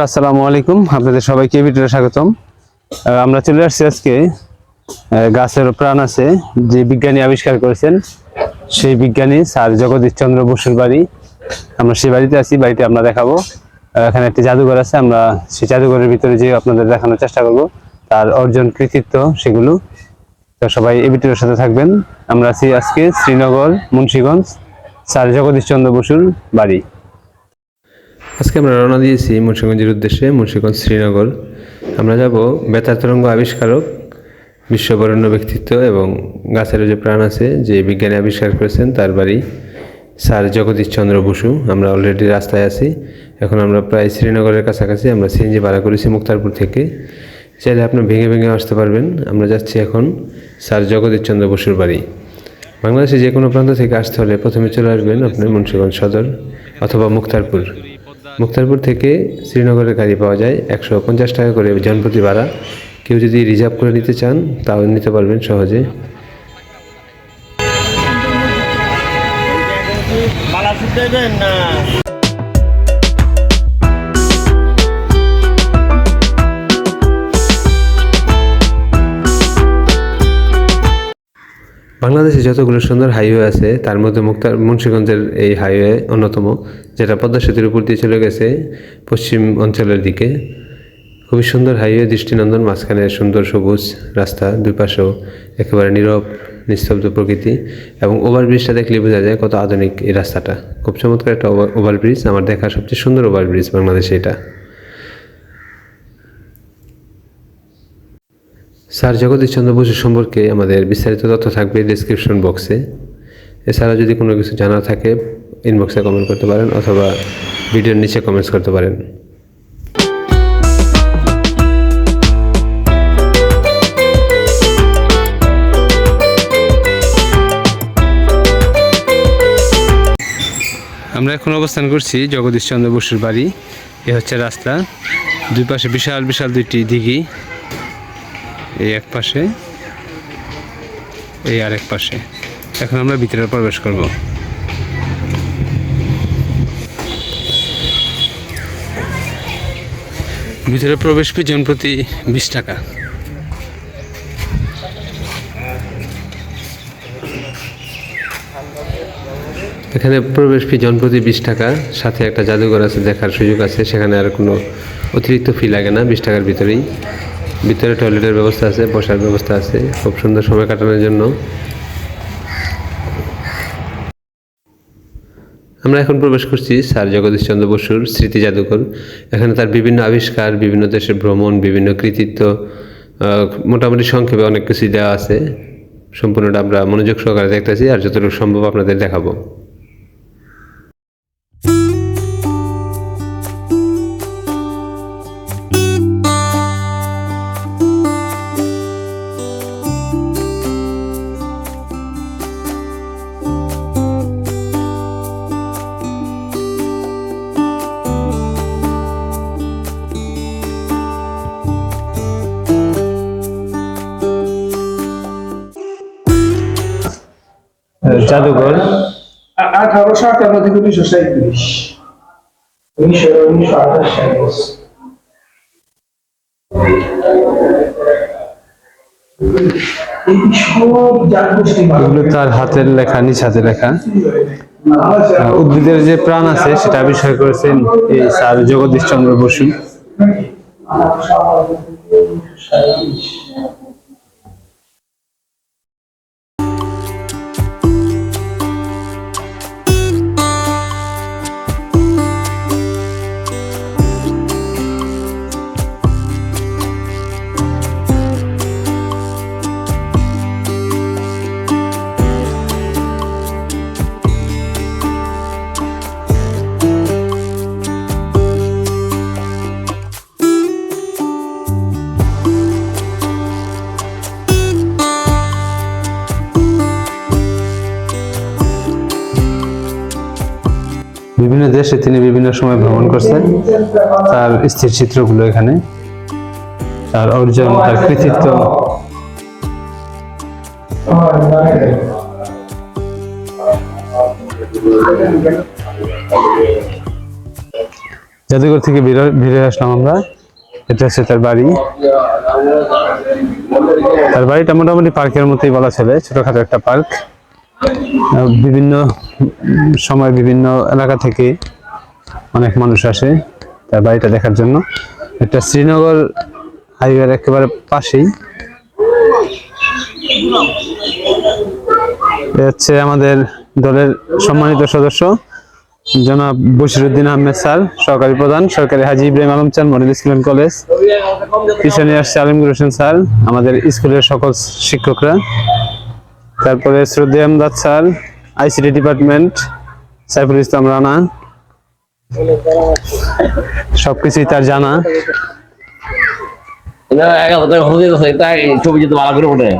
বন্ধুরা, আসসালামু আলাইকুম। আপনাদের সবাইকে ভিডিওতে স্বাগতম। আমরা চলে আসছি আজকে গাছের প্রাণ আছে, যে বিজ্ঞানী আবিষ্কার করেছেন, সেই বিজ্ঞানী স্যার জগদীশ চন্দ্র বসুর বাড়ি। আমরা সেই বাড়িতে আছি বাড়িতে আমরা দেখাবো। এখানে একটি জাদুঘর আছে, আমরা সেই জাদুঘরের ভিতরে যে আপনাদের দেখানোর চেষ্টা করব। তার অর্জন, কৃতিত্ব, সেগুলো। তো সবাই এই ভিডিওর সাথে থাকবেন। আমরা আছি আজকে শ্রীনগর, মুন্সীগঞ্জ, স্যার জগদীশ চন্দ্র বসুর বাড়ি। আজকে আমরা রওনা দিয়েছি মুন্সিগঞ্জের উদ্দেশ্যে, মুন্সিগঞ্জ শ্রীনগর। আমরা যাব বেতার তরঙ্গ আবিষ্কারক, বিশ্ববরণ্য ব্যক্তিত্ব এবং গাছের যে প্রাণ আছে, যে বিজ্ঞানী আবিষ্কার করেছেন, তার বাড়ি স্যার জগদীশ চন্দ্র বসু। আমরা অলরেডি রাস্তায় আছি। এখন আমরা প্রায় শ্রীনগরের কাছাকাছি আমরা সিএনজি ভাড়া করেছি মুক্তারপুর থেকে। চাইলে আপনি ভেঙে ভেঙে আসতে পারবেন। আমরা যাচ্ছি এখন স্যার জগদীশ চন্দ্র বসুর বাড়ি। বাংলাদেশে যে কোনো প্রান্ত থেকে আসতে হলে প্রথমে চলে আসবেন আপনি মুন্সিগঞ্জ সদর অথবা মুক্তারপুর। মুক্তারপুর থেকে শ্রীনগরের গাড়ি পাওয়া যায় একশো পঞ্চাশ টাকা করে জনপ্রতি ভাড়া। কেউ যদি রিজার্ভ করে নিতে চান তাও নিতে পারবেন সহজে। মালা না? বাংলাদেশে যতগুলো সুন্দর হাইওয়ে আছে, তার মধ্যে মুক্তার মুন্সীগঞ্জের এই হাইওয়ে অন্যতম, যেটা পদ্মা সেতুর উপর দিয়ে চলে গেছে পশ্চিম অঞ্চলের দিকে। খুবই সুন্দর হাইওয়ে, দৃষ্টিনন্দন, মাঝখানে সুন্দর সবুজ রাস্তা দুই পাশেও একেবারে নীরব, নিস্তব্ধ প্রকৃতি এবং ওভারব্রিজটা দেখলে বোঝা যায় কত আধুনিক এই রাস্তাটা। খুব চমৎকার একটা ওভার ওভারব্রিজ, আমার দেখা সবচেয়ে সুন্দর ওভারব্রিজ বাংলাদেশে এটা। স্যার জগদীশ চন্দ্র বসু সম্পর্কে আমাদের বিস্তারিত তথ্য থাকবে ডিসক্রিপশন বক্সে এছাড়া যদি কোনো কিছু জানা থাকে ইনবক্সে কমেন্ট করতে পারেন অথবা ভিডিওর নিচে কমেন্টস করতে পারেন। আমরা এখন অবস্থান করছি জগদীশ চন্দ্র বসুর বাড়ি। এ হচ্ছে রাস্তা। দুই পাশে বিশাল বিশাল দুইটি দিঘি। এই এক পাশে, এই আরেক পাশে। এখন আমরা ভিতরে প্রবেশ করব। ভিতরে প্রবেশ ফি জন প্রতি বিশ টাকা। এখানে প্রবেশ ফি জনপ্রতি বিশ টাকা, সাথে একটা জাদুঘর আছে দেখার সুযোগ আছে, সেখানে আর কোনো অতিরিক্ত ফি লাগে না, বিশ টাকার ভিতরেই। ভিতরে টয়লেটের ব্যবস্থা আছে, বসার ব্যবস্থা আছে। খুব সুন্দর সময় কাটানোর জন্য। আমরা এখন প্রবেশ করছি স্যার জগদীশ চন্দ্র বসুর স্মৃতি জাদুঘর। এখানে তার বিভিন্ন আবিষ্কার, বিভিন্ন দেশের ভ্রমণ, বিভিন্ন কৃতিত্ব মোটামুটি সংক্ষেপে অনেক কিছুই দেওয়া আছে। সম্পূর্ণটা আমরা মনোযোগ সহকারে দেখতেছি আর যতটুকু সম্ভব আপনাদের দেখাবো। জাদুঘর। আঠারোশো আটান্ন থেকে উনিশশো সাঁত্রিশ উনিশশো উনিশশো আঠাশ এগুলো তার হাতের লেখা নিজ হাতে লেখা। উদ্ভিদের যে প্রাণ আছে সেটা আবিষ্কার করেছেন এই স্যার জগদীশ চন্দ্র বসু। দেশে তিনি বিভিন্ন সময় ভ্রমণ করছেন তার স্থির চিত্রগুলো এখানে, তার অর্জন, তার কৃতিত্ব। জাদুঘর থেকে বেরিয়ে আসলাম আমরা। এটা হচ্ছে তার বাড়ি। তার বাড়িটা মোটামুটি পার্কের মতোই বলা চলে, ছোটখাটো একটা পার্ক। বিভিন্ন সময় বিভিন্ন এলাকা থেকে অনেক মানুষ আসে তার বাড়িটা দেখার জন্য। এটা শ্রীনগর হাইওয়ের একেবারে পাশেই। হচ্ছে আমাদের দলের সম্মানিত সদস্য, জনাব বশিরুদ্দিন আহমেদ স্যার, সহকারী প্রধান সরকারি হাজি ইব্রাহিম আলম চান মডেল স্কুল অ্যান্ড কলেজ। পিছনে আসছে আলিমগুর স্যার, আমাদের স্কুলের সকল শিক্ষকরা। তারপরে শ্রদ্ধা Amdad sir ICT department Saiful Islam Rana. সবকিছুই তার জানা। ছবি যেতে ভালো করে ওঠে।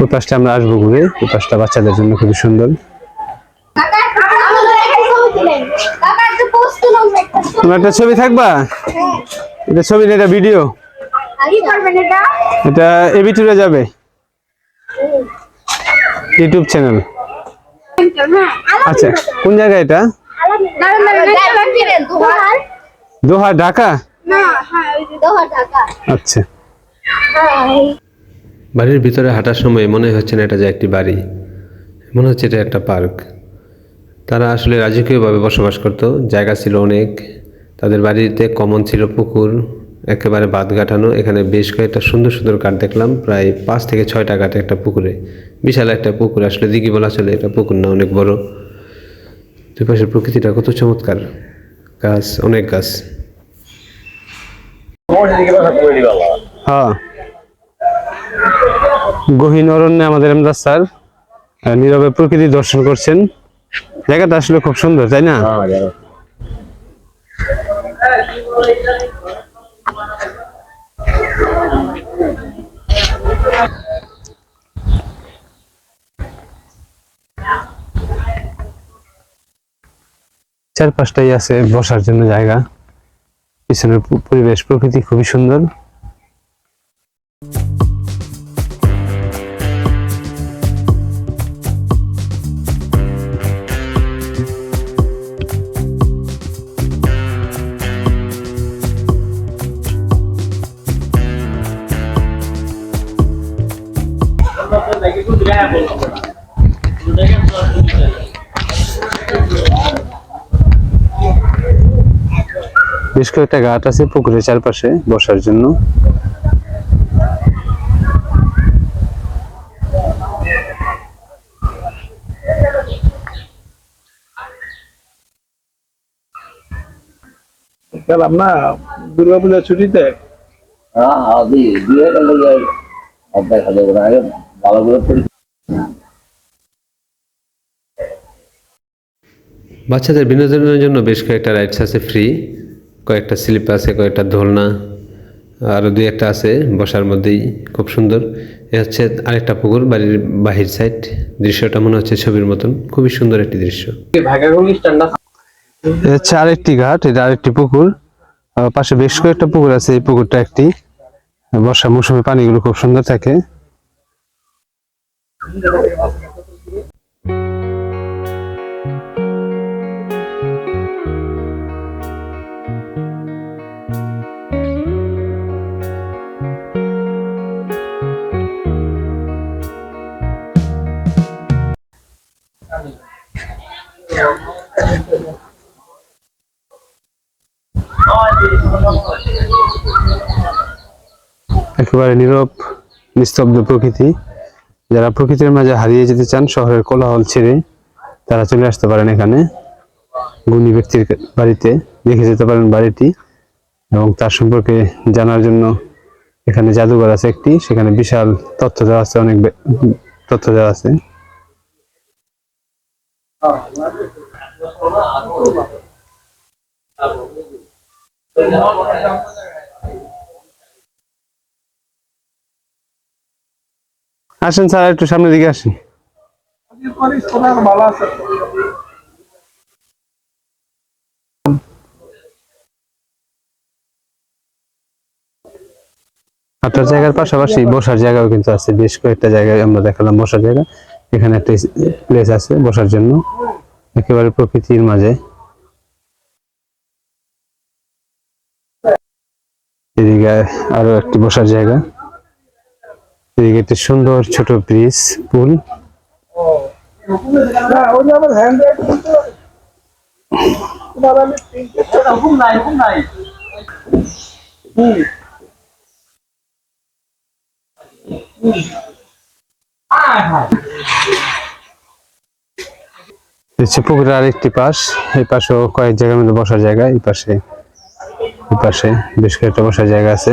ওই পাশটা আমরা আসব ঘুরে। ওই পাশটা বাচ্চাদের জন্য খুবই সুন্দর। তোমার একটা ছবি থাকবা? এটা ছবি না, এটা ভিডিও? এটা? এবি টুরে যাবে। ইউটিউব চ্যানেল আচ্ছা কোন জায়গা এটা? দোহা ঢাকা? আচ্ছা। বাড়ির ভিতরে হাঁটার সময় মনে হচ্ছে না এটা যে একটি বাড়ি। মনে হচ্ছে এটা একটা পার্ক। তারা আসলে রাজকীয়ভাবে বসবাস করত, জায়গা ছিল অনেক। তাদের বাড়িতে কমন ছিল পুকুর। একেবারে বাঁধ কাটানো এখানে বেশ কয়েকটা সুন্দর সুন্দর কাঠ দেখলাম প্রায় পাঁচ থেকে ছয়টা কাঠ একটা পুকুরে। বিশাল একটা পুকুর আসলে দিঘি বলা চলে এটা পুকুর না অনেক বড়। দুই পাশের প্রকৃতিটা কত চমৎকার। গাছ অনেক গাছ। হ্যাঁ। গহীন অরণ্যে আমাদের এমদাদ স্যার নীরবে প্রকৃতি দর্শন করছেন। জায়গাটা আসলে খুব সুন্দর তাই না? চারপাশটাই আছে বসার জন্য জায়গা। পিছনের পরিবেশ প্রকৃতি খুবই সুন্দর। কয়েকটা ঘাট আছে পুকুরের চারপাশে বসার জন্য। গেলাম না দুর্গা ছুটিতে? হ্যাঁ বাচ্চাদের বিনোদনের জন্য বেশ কয়েকটা রাইডস আছে ফ্রি কয়েকটা স্লিপ আছে, কয়েকটা দোলনা আরও দুই একটা আছে বসার মধ্যেই, খুব সুন্দর। এ হচ্ছে আরেকটা পুকুর বাড়ির বাহির সাইড দৃশ্যটা মনে হচ্ছে ছবির মতন, খুবই সুন্দর একটি দৃশ্য। হচ্ছে আরেকটি ঘাট, এটা আরেকটি পুকুর। পাশে বেশ কয়েকটা পুকুর আছে, এই পুকুরটা একটি। বর্ষা মৌসুমে পানিগুলো খুব সুন্দর থাকে। একেবারে নীরব, নিস্তব্ধ প্রকৃতি। যারা প্রকৃতির মাঝে হারিয়ে যেতে চান, শহরের কোলাহল ছেড়ে তারা চলে আসতে পারেন এখানে। গুণী ব্যক্তির বাড়িতে দেখে যেতে পারেন বাড়িটি এবং তার সম্পর্কে জানার জন্য এখানে জাদুঘর আছে একটি। সেখানে বিশাল তথ্য দেওয়া আছে, অনেক তথ্য দেওয়া আছে। আসেন স্যার, একটু সামনের দিকে আসেন। আপনার জায়গার পাশাপাশি বসার জায়গাও কিন্তু আছে, বেশ কয়েকটা জায়গায় আমরা দেখালাম বসার জায়গা। এখানে একটা প্লেস আছে বসার জন্য, একেবারে প্রকৃতির মাঝে। এদিকে আরও একটি বসার জায়গা। এদিকে একটি সুন্দর ছোট ব্রিজ, পুল। পুকুরের আরেকটি পাশ। এই পাশেও কয়েক জায়গার মধ্যে বসার জায়গা, এই পাশে। এই পাশে বেশ কয়েকটা বসার জায়গা আছে।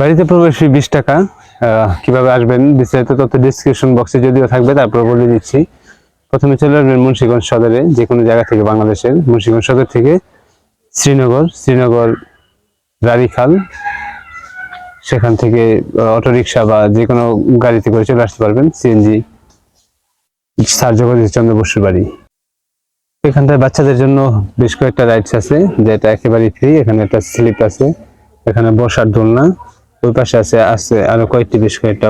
বাড়িতে প্রবেশ ফি বিশ টাকা কীভাবে আসবেন? বিস্তারিত তথ্য ডিসক্রিপশন বক্সে যদিও থাকবে, তারপর বলে দিচ্ছি। প্রথমে চলে আসবেন মুন্সিগঞ্জ সদরে, যে কোনো জায়গা থেকে বাংলাদেশের। মুন্সিগঞ্জ সদর থেকে শ্রীনগর শ্রীনগর রারিখাল। সেখান থেকে অটোরিকশা বা যে কোনো গাড়িতে করে চলে আসতে পারবেন। সিএনজি স্যার জগদীশ চন্দ্র বসুর বাড়ি। এখানটায় বাচ্চাদের জন্য বেশ কয়েকটা রাইডস আছে, যেটা একেবারে ফ্রি এখানে একটা স্লিপ আছে, এখানে বসার দোলনা। ওই পাশে আছে আছে আরও কয়েকটি বেশ কয়েকটা।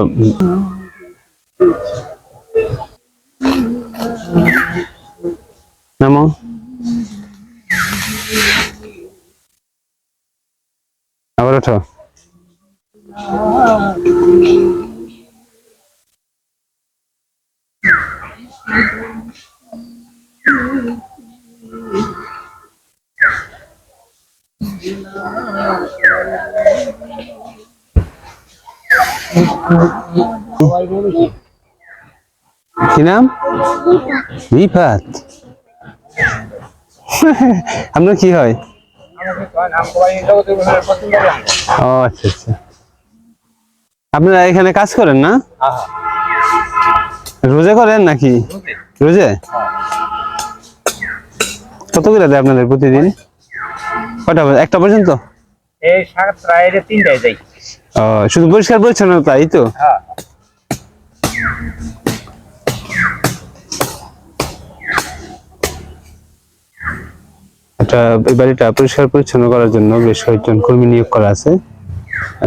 নামো। আবার ওঠো। কি নাম? রিফাত। আপনার কি হয়? ও আচ্ছা আচ্ছা। আপনারা এখানে কাজ করেন না? রোজে করেন নাকি? রোজে? কত করে দেয় আপনাদের প্রতিদিন? কটা একটা পর্যন্ত? এই ও শুধু পরিষ্কার পরিচ্ছন্নতা তাই তো? হ্যাঁ। এটা এই বাড়িটা পরিষ্কার পরিচ্ছন্ন করার জন্য বেশ কয়েকজন কর্মী নিয়োগ করা আছে।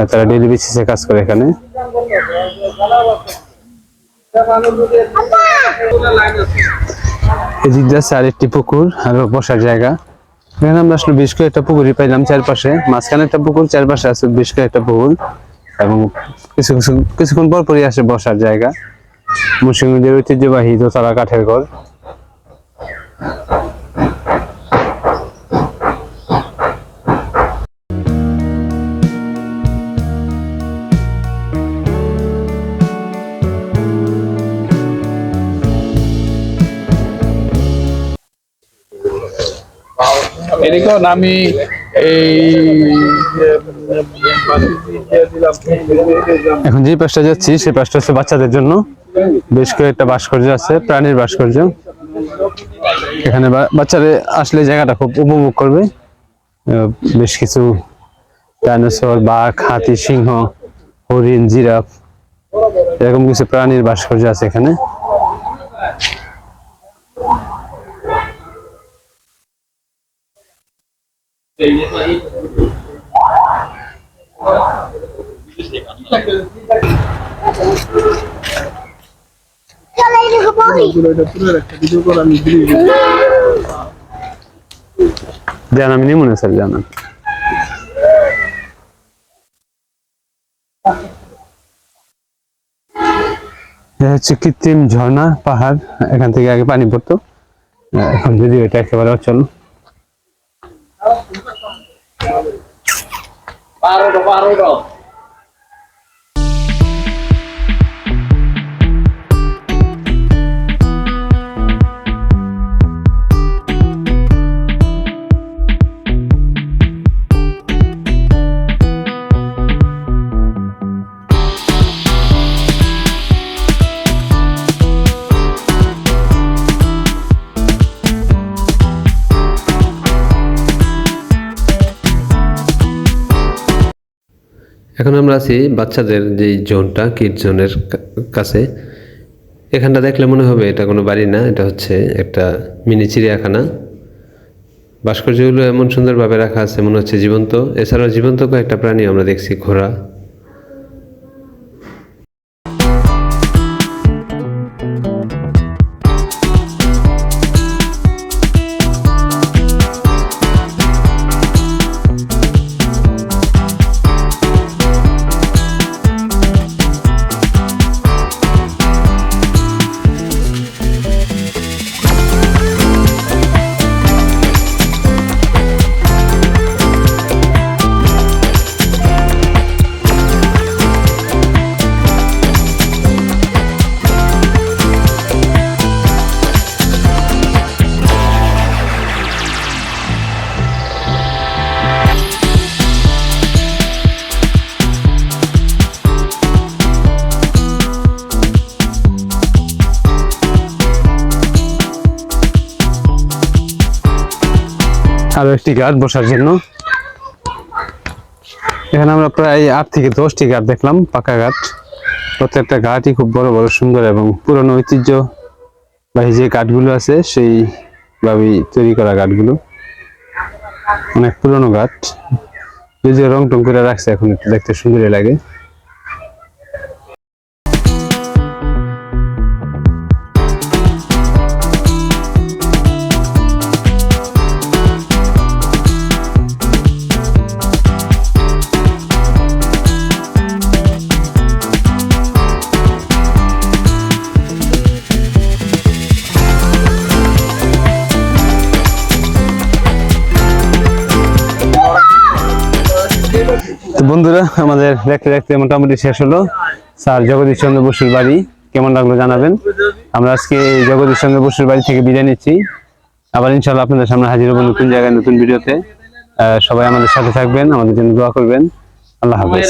তারা ডেলি বেসিসে কাজ করে এখানে। এদিক দিয়ে আছে আরেকটি পুকুর আর বসার জায়গা। এখানে আমরা আসলে বেশ কয়েকটা পুকুরই পাইলাম চারপাশে। মাঝখানে একটা পুকুর, চারপাশে আছে বেশ কয়েকটা পুকুর এবং কিছু কিছু, কিছুক্ষণ পর পরই আসে বসার জায়গা। মুসলিমদের ঐতিহ্যবাহী দোতলা কাঠের ঘর। এদিকে আমি এখন যে পাশটা যাচ্ছি সেই পাশটা হচ্ছে বাচ্চাদের জন্য। বেশ কয়েকটা ভাস্কর্য আছে, প্রাণীর ভাস্কর্য। এখানে বাচ্চারা আসলে জায়গাটা খুব উপভোগ করবে। বেশ কিছু ডাইনোসর, বাঘ, হাতি, সিংহ, হরিণ, জিরাফ, এরকম কিছু প্রাণীর ভাস্কর্য আছে এখানে। জান, আমি নিমনে স্যার জানান হচ্ছে কৃত্রিম ঝর্ণা, পাহাড়, এখান থেকে আগে পানি পড়তো। এখন যদি এটা একেবারে অচল। বারোটা বারোটা এখন আমরা আছি বাচ্চাদের যে জোনটা কিড জোনের কাছে। এখানটা দেখলে মনে হবে এটা কোনো বাড়ি না, এটা হচ্ছে একটা মিনি চিড়িয়াখানা। ভাস্কর্যগুলো এমন সুন্দরভাবে রাখা আছে, মনে হচ্ছে জীবন্ত। এছাড়াও জীবন্ত কয়েকটা প্রাণী আমরা দেখছি, ঘোড়া। আরও একটি গাছ বসার জন্য। এখানে আমরা প্রায় আট থেকে দশটি গাছ দেখলাম, পাকা গাছ। প্রত্যেকটা গাছই খুব বড় বড়, সুন্দর এবং পুরনো ঐতিহ্য বা যে কাঠগুলো আছে সেই ভাবেই তৈরি করা গাছগুলো। অনেক পুরনো গাছ। যদিও রং টং করে রাখছে, এখন একটু দেখতে সুন্দরই লাগে। বন্ধুরা, আমাদের দেখতে দেখতে মোটামুটি শেষ হলো। স্যার জগদীশ চন্দ্র বসুর বাড়ি, কেমন লাগল জানাবেন? আমরা আজকে জগদীশ চন্দ্র বসুর বাড়ি থেকে বিদায় নিচ্ছি। আবার ইনশাল্লাহ আপনাদের সামনে হাজির হব নতুন জায়গায়, নতুন ভিডিওতে। সবাই আমাদের সাথে থাকবেন, আমাদের জন্য দোয়া করবেন। আল্লাহ হাফেজ।